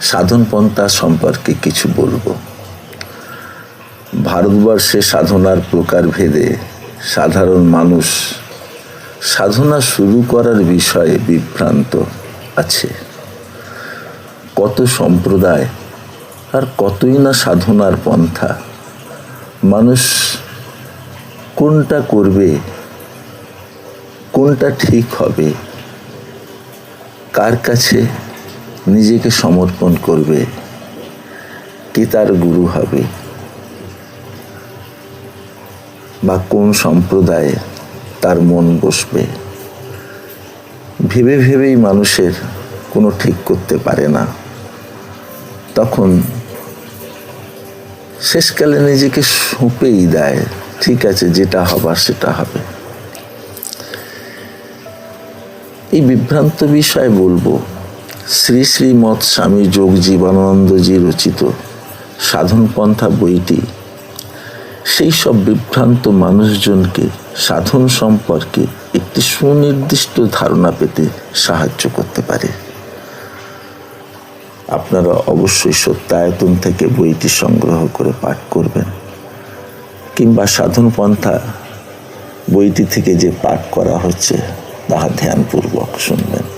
সাধন পন্থা সম্পর্কে কিছু বলব। ভারতবর্ষে সাধনার প্রকারভেদে সাধারণ মানুষ সাধনা শুরু করার বিষয়ে বিভ্রান্ত আছে। কত সম্প্রদায় আর কতই না সাধনার পন্থা। মানুষ কোনটা করবে, কোনটা ঠিক হবে, কার কাছে নিজেকে সমর্পণ করবে, কে তার গুরু হবে? বা কোন সম্প্রদায়ে তার মন বসবে? ভেবে ভেবেই মানুষের কোনো ঠিক করতে পারে না। তখন শেষকালে নিজেকে সঁপেই দেয়, ঠিক আছে, যেটা হবার সেটা হবে। এই বিভ্রান্ত বিষয় বলব শ্রী শ্রীমৎ স্বামী যোগ জীবনানন্দজি রচিত সাধন পন্থা বইটি। সেই সব বিভ্রান্ত মানুষজনকে সাধন সম্পর্কে একটি সুনির্দিষ্ট ধারণা পেতে সাহায্য করতে পারে। আপনারা অবশ্যই সত্যায়তন থেকে বইটি সংগ্রহ করে পাঠ করবেন, কিংবা সাধন পন্থা বইটি থেকে যে পাঠ করা হচ্ছে, তাহা ধ্যানপূর্বক শুনবেন।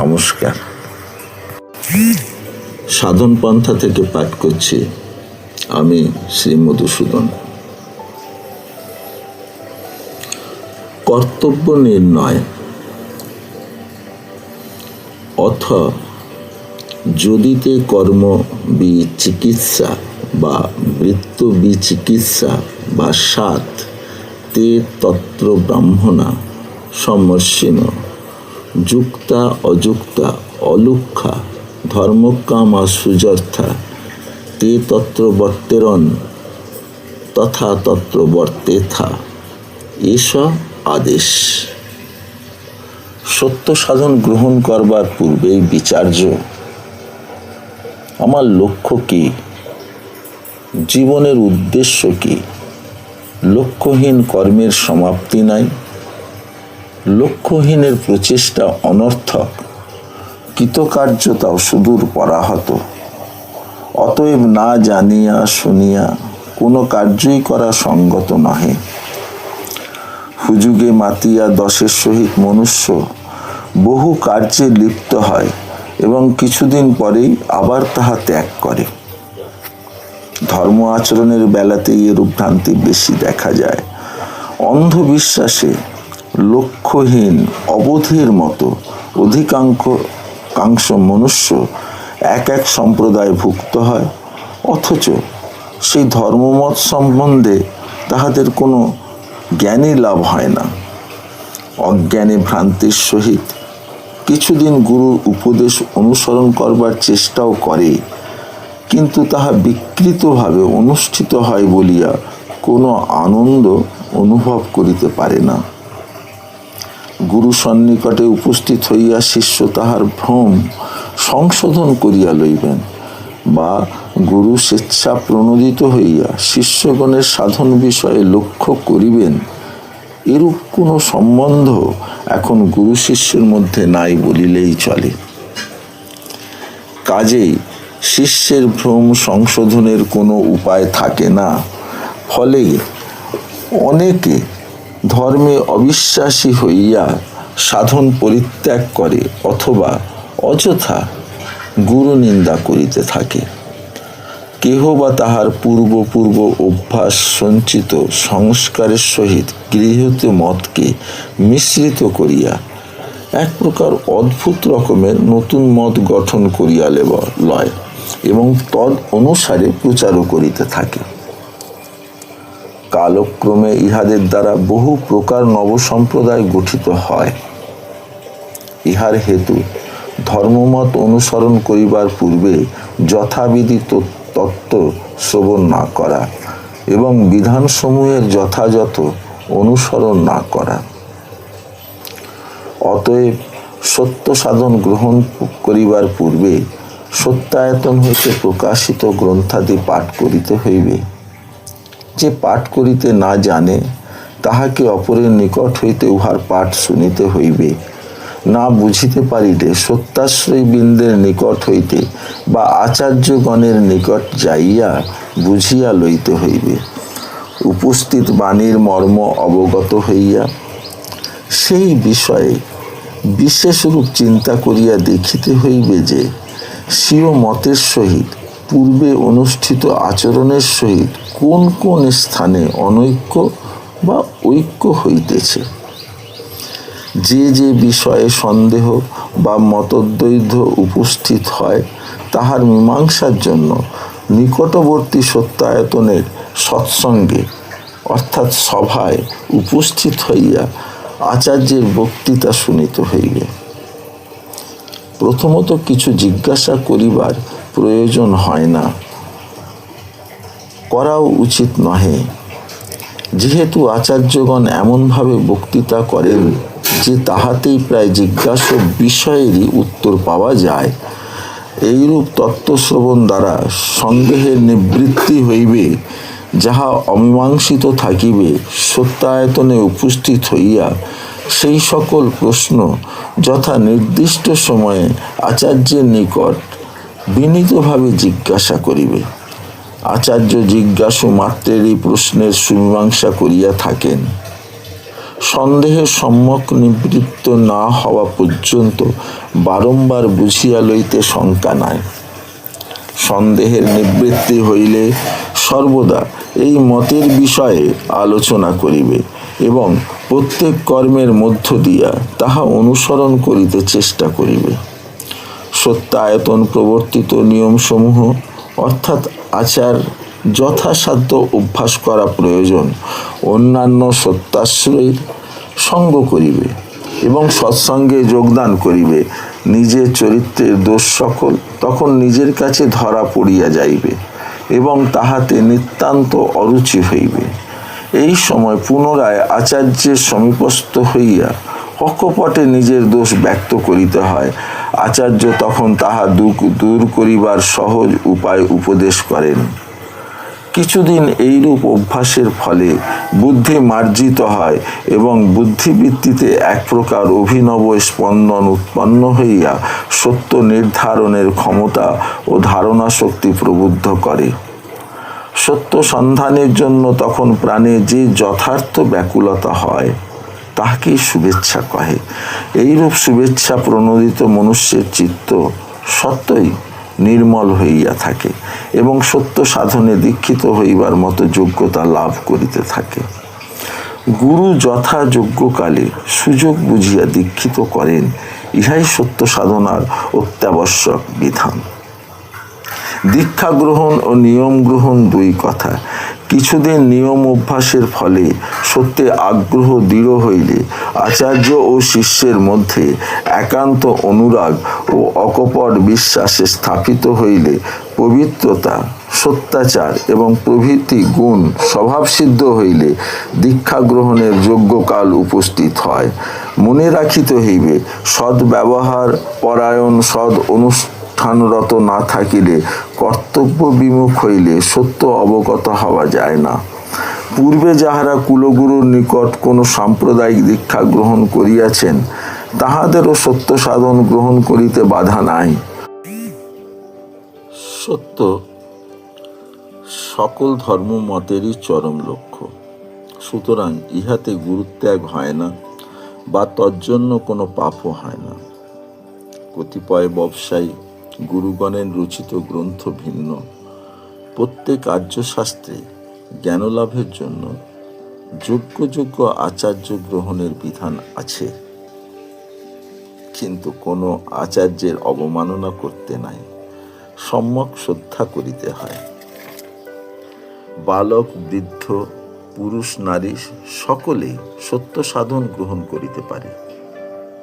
নমস্কার। সাধন পন্থা থেকে পাঠ করছি আমি শ্রী মধুসূদন। কর্তব্য নির্ণয়। অথ যদিতে কর্ম বিচিকিৎসা বা বৃত্ত বি চিকিৎসা বা সাত তে তত্র ব্রাহ্মণা সমর্ষিণ যুক্তা, অযুক্তা, অলুক্ষা, ধর্মকামা, সুযর্থা, তে তত্র বর্তেরন তথা তত্র বর্তেথা। এস আদেশ। সত্য সাধন গ্রহণ করবার পূর্বেই বিচার্য। আমার লক্ষ্য কি? জীবনের উদ্দেশ্য কি? লক্ষ্যহীন কর্মের সমাপ্তি নাই। লক্ষ্যহীনের প্রচেষ্টা অনর্থক, কৃতকার্যতাও সুদূর পরাহত। অতএব না জানিয়া শুনিয়া কোনো কার্যই করা সঙ্গত নহে। হুজুগে মাতিয়া দশের সহিত মনুষ্য বহু কার্যে লিপ্ত হয় এবং কিছুদিন পরেই আবার তাহা ত্যাগ করে। ধর্ম আচরণের বেলাতেই এরূপ ভ্রান্তি বেশি দেখা যায়। অন্ধবিশ্বাসে লক্ষ্যহীন, অবোধের মতো অধিকাংশ, কাংশ মনুষ্য এক এক সম্প্রদায় ভুক্ত হয়। অথচ সেই ধর্মমত সম্বন্ধে তাহাদের কোনো জ্ঞানই লাভ হয় না। অজ্ঞানে ভ্রান্তির সহিত কিছুদিন গুরুর উপদেশ অনুসরণ করবার চেষ্টাও করে, কিন্তু তাহা বিকৃতভাবে অনুষ্ঠিত হয় বলিয়া কোনো আনন্দ অনুভব করিতে পারে না। গুরু সন্নিকটে উপস্থিত হইয়া শিষ্য তাহার ভ্রম সংশোধন করিয়া লইবেন। বা গুরু স্বেচ্ছা প্রণোদিত হইয়া শিষ্যগণের সাধন বিষয়ে লক্ষ্য করিবেন, এরূপ কোনো সম্বন্ধ এখন গুরু শিষ্যের মধ্যে নাই বলিলেই চলে। কাজেই শিষ্যের ভ্রম সংশোধনের কোনো উপায় থাকে না। ফলে অনেকে ধর্মে অবিশ্বাসী হইয়া সাধন পরিত্যাগ করে অথবা অযথা গুরু নিন্দা করিতে থাকে। কেহ বা তাহার পূর্ব পূর্ব অভ্যাস সঞ্চিত সংস্কারের সহিত গৃহীত মতকে মিশ্রিত করিয়া এক প্রকার অদ্ভুত রকমের নতুন মত গঠন করিয়া লয় এবং তদ অনুসারে প্রচারও করিতে থাকে। কালক্রমে ইহাদের দ্বারা বহু প্রকার নবসম্প্রদায় গঠিত হয়। ইহার হেতু ধর্মমত অনুসরণ করিবার পূর্বে যথাবিধি তত্ত্ব শ্রবণ না করা এবং বিধানসমূহের যথাযথ অনুসরণ না করা। অতএব সত্য সাধন গ্রহণ করিবার পূর্বে সত্যায়তন হইতে প্রকাশিত গ্রন্থাদি পাঠ করিতে হইবে। যে পাঠ করিতে না জানে, তাহাকে অপরের নিকট হইতে উহার পাঠ শুনিতে হইবে। না বুঝিতে পারিলে সত্যাশ্রয়ী বৃন্দের নিকট হইতে বা আচার্যগণের নিকট যাইয়া বুঝিয়া লইতে হইবে। উপস্থিত বাণীর মর্ম অবগত হইয়া সেই বিষয়ে বিশেষরূপ চিন্তা করিয়া দেখিতে হইবে যে, স্বীয় মতের সহিত পূর্বে অনুষ্ঠিত আচরণের সহিত কোন কোন স্থানে অনৈক্য বা ঐক্য হইতেছে? যে যে বিষয়ে সন্দেহ বা মতদ্বৈধ উপস্থিত হয়, তাহার মীমাংসার জন্য নিকটবর্তী সত্যায়তনের সৎসঙ্গে, অর্থাৎ সভায় উপস্থিত হইয়া আচার্যের বক্তৃতা শুনিতে হইবে। প্রথমত কিছু জিজ্ঞাসা করিবার প্রয়োজন হয় না। করাও উচিত নহে। যেহেতু আচার্যগণ এমনভাবে বক্তৃতা করেন যে তাহাতেই প্রায় জিজ্ঞাসা বিষয়েরই উত্তর পাওয়া যায়, এইরূপ তত্ত্বশ্রবণ দ্বারা সন্দেহের নিবৃত্তি হইবে, যাহা অমীমাংসিত থাকিবে, সত্যায়তনে উপস্থিত হইয়া সেই সকল প্রশ্ন যথা নির্দিষ্ট সময়ে আচার্যের নিকট বিনীতভাবে জিজ্ঞাসা করিবে। আচার্য জিজ্ঞাসু মাত্রের এই প্রশ্নের সুমীমাংসা করিয়া থাকেন। সন্দেহের সম্যক নিবৃত্ত না হওয়া পর্যন্ত বারংবার বুঝিয়া লইতে শঙ্কা নাই। সন্দেহের নিবৃত্তি হইলে সর্বদা এই মতের বিষয়ে আলোচনা করিবে এবং প্রত্যেক কর্মের মধ্য দিয়া তাহা অনুসরণ করিতে চেষ্টা করিবে। সত্যায়তন প্রবর্তিত নিয়মসমূহ, অর্থাৎ আচার যথাসাধ্য অভ্যাস করা প্রয়োজন। অন্যান্য সত্যাশ্রয়ীর সঙ্গ করিবে এবং সৎসঙ্গে যোগদান করিবে। নিজের চরিত্রের দোষ সকল তখন নিজের কাছে ধরা পড়িয়া যাইবে এবং তাহাতে নিতান্ত অরুচি হইবে। এই সময় পুনরায় আচার্যের সমীপস্থ হইয়া অকপটে নিজের দোষ ব্যক্ত করিতে হয়। আচার্য তখন তাহা দূর করিবার সহজ উপায় উপদেশ করেন। কিছুদিন এইরূপ অভ্যাসের ফলে বুদ্ধি মার্জিত হয় এবং বুদ্ধিবৃত্তিতে এক প্রকার অভিনব স্পন্দন উৎপন্ন হইয়া সত্য নির্ধারণের ক্ষমতা ও ধারণা শক্তি প্রবুদ্ধ করে। সত্য সন্ধানের জন্য তখন প্রাণে যে যথার্থ ব্যাকুলতা হয় তাহাকেই শুভেচ্ছা কহে। এইরূপ শুভেচ্ছা প্রণোদিত মনুষ্যের চিত্ত সত্যই নির্মল হইয়া থাকে এবং সত্য সাধনে দীক্ষিত হইবার মতো যোগ্যতা লাভ করিতে থাকে। গুরু যথাযোগ্যকালে সুযোগ বুঝিয়া দীক্ষিত করেন, ইহাই সত্য সাধনার অত্যাবশ্যক বিধান। দীক্ষা গ্রহণ ও নিয়ম গ্রহণ দুই কথা। কিছুদিন নিয়ম অভ্যাসের ফলে সত্যে আগ্রহ দৃঢ় হইলে আচার্য ও শিষ্যের মধ্যে একান্ত অনুরাগ ও অকপট বিশ্বাসে স্থাপিত হইলে পবিত্রতা, সত্যাচার এবং প্রভৃতি গুণ স্বভাবসিদ্ধ হইলে দীক্ষা গ্রহণের যোগ্যকাল উপস্থিত হয়। মনে রাখিতে হইবে, সদ্ব্যবহার, পরায়ণ, সদ অনুষ্ঠান অনুষ্ঠানরত না থাকিলে কর্তব্য বিমুখ হইলে সত্য অবগত হওয়া যায় না। পূর্বে যাহারা কুলগুরুর নিকট কোনো সাম্প্রদায়িক দীক্ষা গ্রহণ করিয়াছেন, তাহাদেরও সত্য সাধন গ্রহণ করিতে বাধা নাই। সত্য সকল ধর্ম মতেরই চরম লক্ষ্য। সুতরাং ইহাতে গুরুত্যাগ হয় না বা তজ্জন্য কোনো পাপও হয় না। কতিপয় ব্যবসায়ী গুরুগণের রচিত গ্রন্থ ভিন্ন। প্রত্যেক আর্যশাস্ত্রে জ্ঞানলাভের জন্য যোগ্য যোগ্য আচার্য গ্রহণের বিধান আছে। কিন্তু কোনো আচার্যের অবমাননা করতে নাই, সম্যক শ্রদ্ধা করিতে হয়। বালক, বৃদ্ধ, পুরুষ, নারী সকলেই সত্য সাধন গ্রহণ করিতে পারে।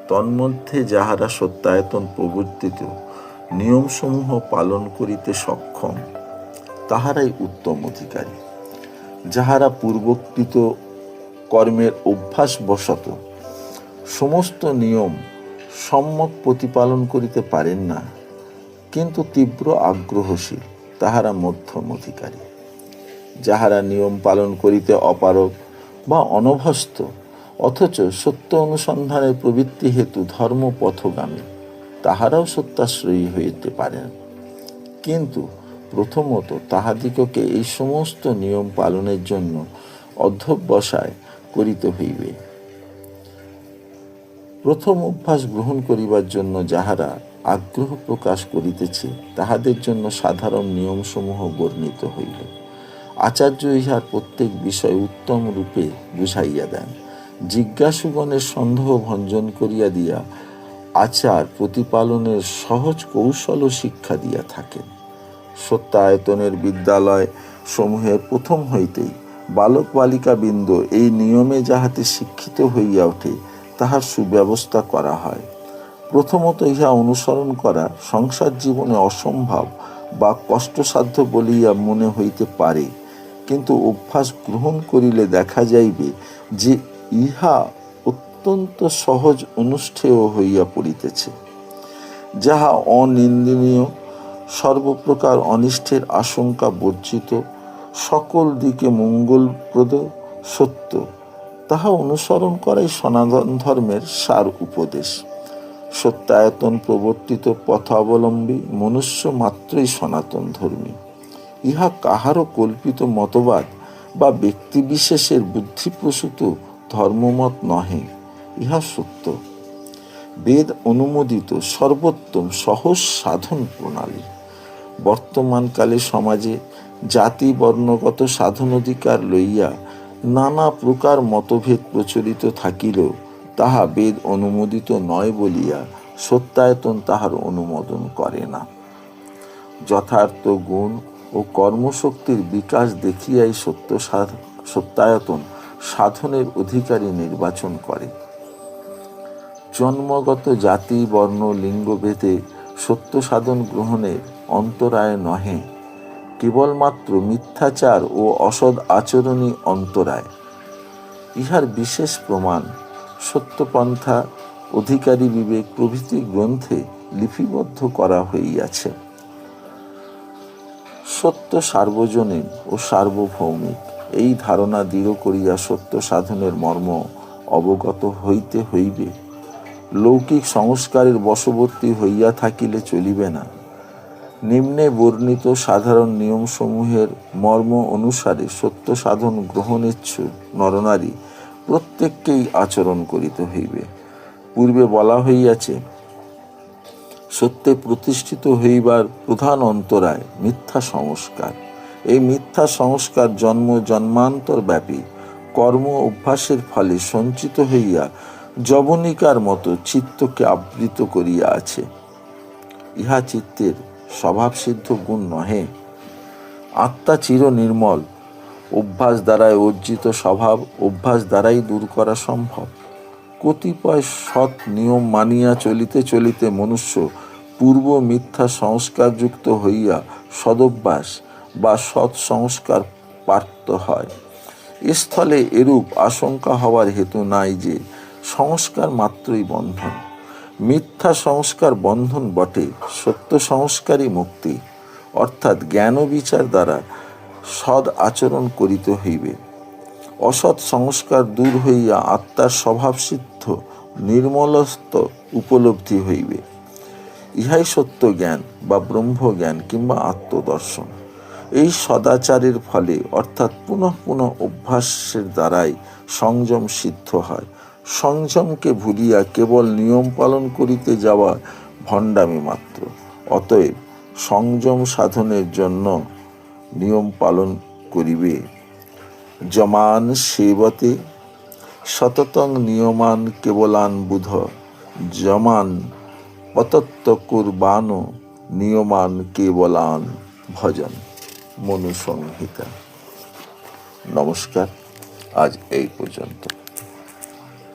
তন্মধ্যে যাহারা সত্যায়তন প্রবর্তিত নিয়মসমূহ পালন করিতে সক্ষম, তাহারাই উত্তম অধিকারী। যাহারা পূর্বকৃত কর্মের অভ্যাস বশত সমস্ত নিয়ম সম্যক প্রতিপালন করিতে পারেন না, কিন্তু তীব্র আগ্রহশীল, তাহারা মধ্যম অধিকারী। যাহারা নিয়ম পালন করিতে অপারক বা অনভ্যস্ত, অথচ সত্য অনুসন্ধানের প্রবৃত্তি হেতু ধর্ম পথগামী তাহারাও সত্যাশ্রয়ী হইতে পারেন। কিন্তু প্রথমত তাহাদিগকে এই সমস্ত নিয়ম পালনের জন্য অধ্যবসায় করিতে হইবে। প্রথম অভ্যাস গ্রহণ করিবার জন্য যাহারা আগ্রহ প্রকাশ করিতেছে, তাহাদের জন্য সাধারণ নিয়মসমূহ বর্ণিত হইল। আচার্য ইহার প্রত্যেক বিষয় উত্তম রূপে বুঝাইয়া দেন। জিজ্ঞাসুগণের সন্দেহ ভঞ্জন করিয়া দিয়া আচার প্রতিপালনের সহজ কৌশল ও শিক্ষা দিয়া থাকেন। সত্যায়তনের বিদ্যালয় সমূহের প্রথম হইতেই বালক বালিকা বৃন্দ এই নিয়মে যাহাতে শিক্ষিত হইয়া ওঠে, তাহার সুব্যবস্থা করা হয়। প্রথমত ইহা অনুসরণ করা সংসার জীবনে অসম্ভব বা কষ্টসাধ্য বলিয়া মনে হইতে পারে, কিন্তু অভ্যাস গ্রহণ করিলে দেখা যাইবে যে ইহা অত্যন্ত সহজ অনুষ্ঠেয় হইয়া পড়িতেছে, যাহা অনিন্দনীয়, সর্বপ্রকার অনিষ্টের আশঙ্কা বর্জিত, সকল দিকে মঙ্গলপ্রদ, সত্য। তাহা অনুসরণ করাই সনাতন ধর্মের সার উপদেশ। সত্যায়তন প্রবর্তিত পথাবলম্বী মনুষ্য মাত্রই সনাতন ধর্মী। ইহা কাহারও কল্পিত মতবাদ বা ব্যক্তিবিশেষের বুদ্ধিপ্রসূত ধর্মমত নহে। ইহা সত্য। বেদ অনুমোদিত সর্বোত্তম সহজ সাধন প্রণালী। বর্তমানকালে সমাজে জাতি বর্ণগত সাধন অধিকার লইয়া নানা প্রকার মতভেদ প্রচলিত থাকিলেও তাহা বেদ অনুমোদিত নয় বলিয়া সত্যায়তন তাহার অনুমোদন করে না। যথার্থ গুণ ও কর্মশক্তির বিকাশ দেখিয়াই সত্য সত্যায়তন সাধনের অধিকারী নির্বাচন করে। জন্মগত জাতি, বর্ণ লিঙ্গভেদে সত্য সাধন গ্রহণের অন্তরায় নহে। কেবলমাত্র মিথ্যাচার ও অসৎ আচরণই অন্তরায়। ইহার বিশেষ প্রমাণ সত্যপন্থা, অধিকারী বিবেক প্রভৃতি গ্রন্থে লিপিবদ্ধ করা হইয়াছে। সত্য সার্বজনীন ও সার্বভৌমিক, এই ধারণা দৃঢ় করিয়া সত্য সাধনের মর্ম অবগত হইতে হইবে। লৌকিক সংস্কারের বশবর্তী হইয়া থাকিলে চলিবে না। নিম্নে বর্ণিত সাধারণ নিয়মসমূহের মর্ম অনুসারে সত্য সাধন গ্রহণেচ্ছু নরনারী প্রত্যেককেই আচরণ করিতে হইবে। পূর্বে বলা হইয়াছে, সত্যে প্রতিষ্ঠিত হইবার প্রধান অন্তরায় মিথ্যা সংস্কার। এই মিথ্যা সংস্কার জন্ম জন্মান্তর ব্যাপী কর্ম অভ্যাসের ফলে সঞ্চিত হইয়া যবনিকার মতো চিত্তকে আবৃত করিয়া আছে। ইহা চিত্তের স্বভাবসিদ্ধ গুণ নহে। আত্মা চির নির্মল। অভ্যাস দ্বারাই অর্জিত স্বভাব, অভ্যাস দ্বারাই দূর করা সম্ভব। কতিপয় সৎ নিয়ম মানিয়া চলিতে চলিতে মনুষ্য পূর্ব মিথ্যা সংস্কারযুক্ত হইয়া সদভ্যাস বা সৎ সংস্কার প্রাপ্ত হয়। স্থলে এরূপ আশঙ্কা হওয়ার হেতু নাই যে সংস্কার মাত্রই বন্ধন। মিথ্যা সংস্কার বন্ধন বটে, সত্য সংস্কারই মুক্তি। অর্থাৎ জ্ঞান বিচার দ্বারা সদ আচরণ করিতে হইবে। অসৎ সংস্কার দূর হইয়া আত্মার স্বভাবসিদ্ধ, নির্মলস্ত উপলব্ধি হইবে। ইহাই সত্য জ্ঞান বা ব্রহ্মজ্ঞান কিংবা আত্মদর্শন। এই সদাচারের ফলে, অর্থাৎ পুনঃ পুনঃ অভ্যাসের দ্বারাই সংযম সিদ্ধ হয়। সংযমকে ভুলিয়া কেবল নিয়ম পালন করিতে যাওয়া ভণ্ডামি মাত্র। অতএব সংযম সাধনের জন্য নিয়ম পালন করিবে। যমান সেবতে সততং নিয়মান কেবলান বুধ। যমান পতত্ব কুরবানো নিয়মান কেবলান ভজন। মনুসংহিতা। নমস্কার, আজ এই পর্যন্ত।